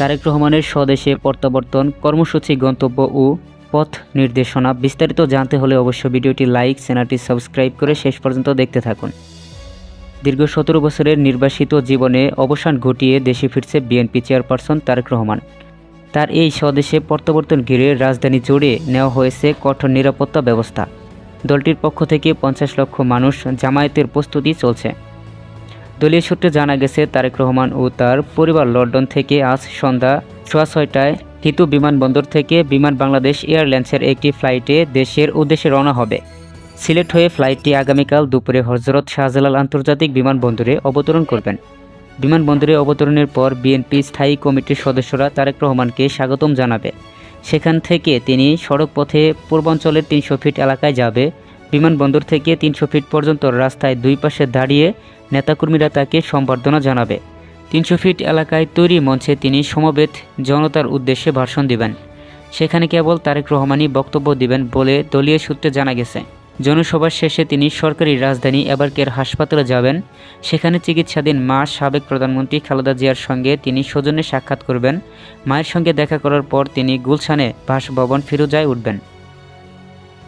তারেক রহমানের স্বদেশে প্রত্যাবর্তন কর্মসূচি, গন্তব্য ও পথ নির্দেশনা বিস্তারিত জানতে হলে অবশ্য ভিডিওটি লাইক, চ্যানেলটি সাবস্ক্রাইব করে শেষ পর্যন্ত দেখতে থাকুন। দীর্ঘ সতেরো বছরের নির্বাসিত জীবনে অবসান ঘটিয়ে দেশে ফিরছে বিএনপি চেয়ারপারসন তারেক রহমান। তার এই স্বদেশে প্রত্যাবর্তন ঘিরে রাজধানী জুড়ে নেওয়া হয়েছে কঠোর নিরাপত্তা ব্যবস্থা। দলটির পক্ষ থেকে পঞ্চাশ লক্ষ মানুষ জামায়াতের প্রস্তুতি চলছে। দলীয় সূত্রে জানা গেছে, তারেক রহমান ও তার পরিবার লন্ডন থেকে আজ সন্ধ্যা সোয়া ছয়টায় হিতু বিমানবন্দর থেকে বিমান বাংলাদেশ এয়ারলাইন্সের একটি ফ্লাইটে দেশের উদ্দেশ্যে রওনা হবে। সিলেট হয়ে ফ্লাইটটি আগামীকাল দুপুরে হজরত শাহজালাল আন্তর্জাতিক বিমানবন্দরে অবতরণ করবেন। বিমানবন্দরে অবতরণের পর বিএনপি স্থায়ী কমিটির সদস্যরা তারেক রহমানকে স্বাগতম জানাবে। সেখান থেকে তিনি সড়ক পথে পূর্বাঞ্চলের তিনশো ফিট এলাকায় যাবে বিমানবন্দর থেকে তিনশো ফিট পর্যন্ত রাস্তায় দুই পাশে দাঁড়িয়ে নেতাকর্মীরা তাকে সম্বর্ধনা জানাবে। তিনশো ফিট এলাকায় তৈরি মঞ্চে তিনি সমবেত জনতার উদ্দেশ্যে ভাষণ দিবেন। সেখানে কেবল তারেক রহমানই বক্তব্য দিবেন বলে দলীয় সূত্রে জানা গেছে। জনসভার শেষে তিনি সরকারি রাজধানী এবারকের হাসপাতালে যাবেন। সেখানে চিকিৎসাধীন মা সাবেক প্রধানমন্ত্রী খালেদা জিয়ার সঙ্গে তিনি সৌজন্যে সাক্ষাৎ করবেন। মায়ের সঙ্গে দেখা করার পর তিনি গুলশানে বাসভবন ফিরোজায় উঠবেন।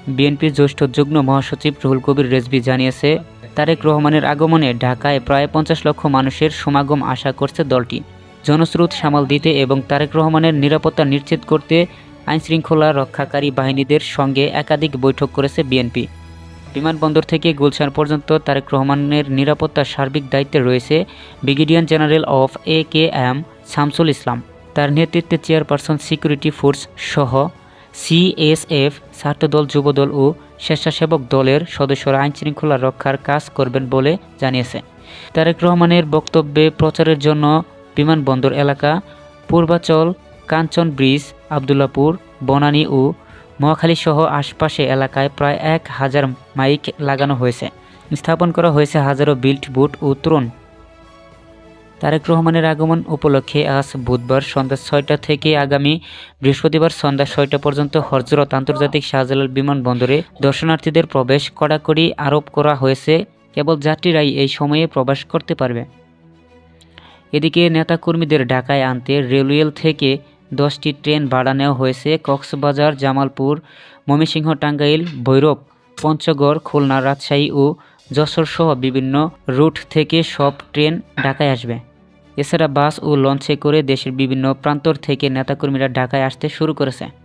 বিএনপির জ্যেষ্ঠ যুগ্ম মহাসচিব রুহুল কবির রেজভি জানিয়েছে, তারেক রহমানের আগমনে ঢাকায় প্রায় পঞ্চাশ লক্ষ মানুষের সমাগম আশা করছে দলটি। জনস্রোত সামাল দিতে এবং তারেক রহমানের নিরাপত্তা নিশ্চিত করতে আইনশৃঙ্খলা রক্ষাকারী বাহিনীদের সঙ্গে একাধিক বৈঠক করেছে বিএনপি। বিমানবন্দর থেকে গুলশান পর্যন্ত তারেক রহমানের নিরাপত্তার সার্বিক দায়িত্বে রয়েছে brigadier general of A K M Shamsul Islam. তার নেতৃত্বে চেয়ারপারসন সিকিউরিটি ফোর্স সহ সিএসএফ, ছাত্রদল, যুবদল ও স্বেচ্ছাসেবক দলের সদস্যরা আইনশৃঙ্খলা রক্ষার কাজ করবেন বলে জানিয়েছে। তারেক রহমানের বক্তব্যে প্রচারের জন্য বিমানবন্দর এলাকা, পূর্বাচল, কাঞ্চন ব্রিজ, আবদুল্লাপুর, বনানী ও মহাখালী সহ আশপাশে এলাকায় প্রায় এক হাজার মাইক লাগানো হয়েছে। স্থাপন করা হয়েছে হাজারো বিল্ট বুট ও ত্রণ তারেক রহমানের আগমন উপলক্ষে আজ বুধবার সন্ধ্যা ছয়টা থেকে আগামী বৃহস্পতিবার সন্ধ্যা ছয়টা পর্যন্ত হজরত আন্তর্জাতিক শাহজালাল বিমানবন্দরে দর্শনার্থীদের প্রবেশ কড়াকড়ি আরোপ করা হয়েছে। কেবল যাত্রীরাই এই সময়ে প্রবেশ করতে পারবে। এদিকে নেতাকর্মীদের ঢাকায় আনতে রেলওয়েল থেকে দশটি ট্রেন ভাড়া নেওয়া হয়েছে। কক্সবাজার, জামালপুর, ময়মনসিংহ, টাঙ্গাইল, ভৈরব, পঞ্চগড়, খুলনা, রাজশাহী ও যশোর সহ বিভিন্ন রুট থেকে সব ট্রেন ঢাকায় আসবে। এছাড়া বাস ও লঞ্চে করে দেশের বিভিন্ন প্রান্তর থেকে নেতাকর্মীরা ঢাকায় আসতে শুরু করেছে।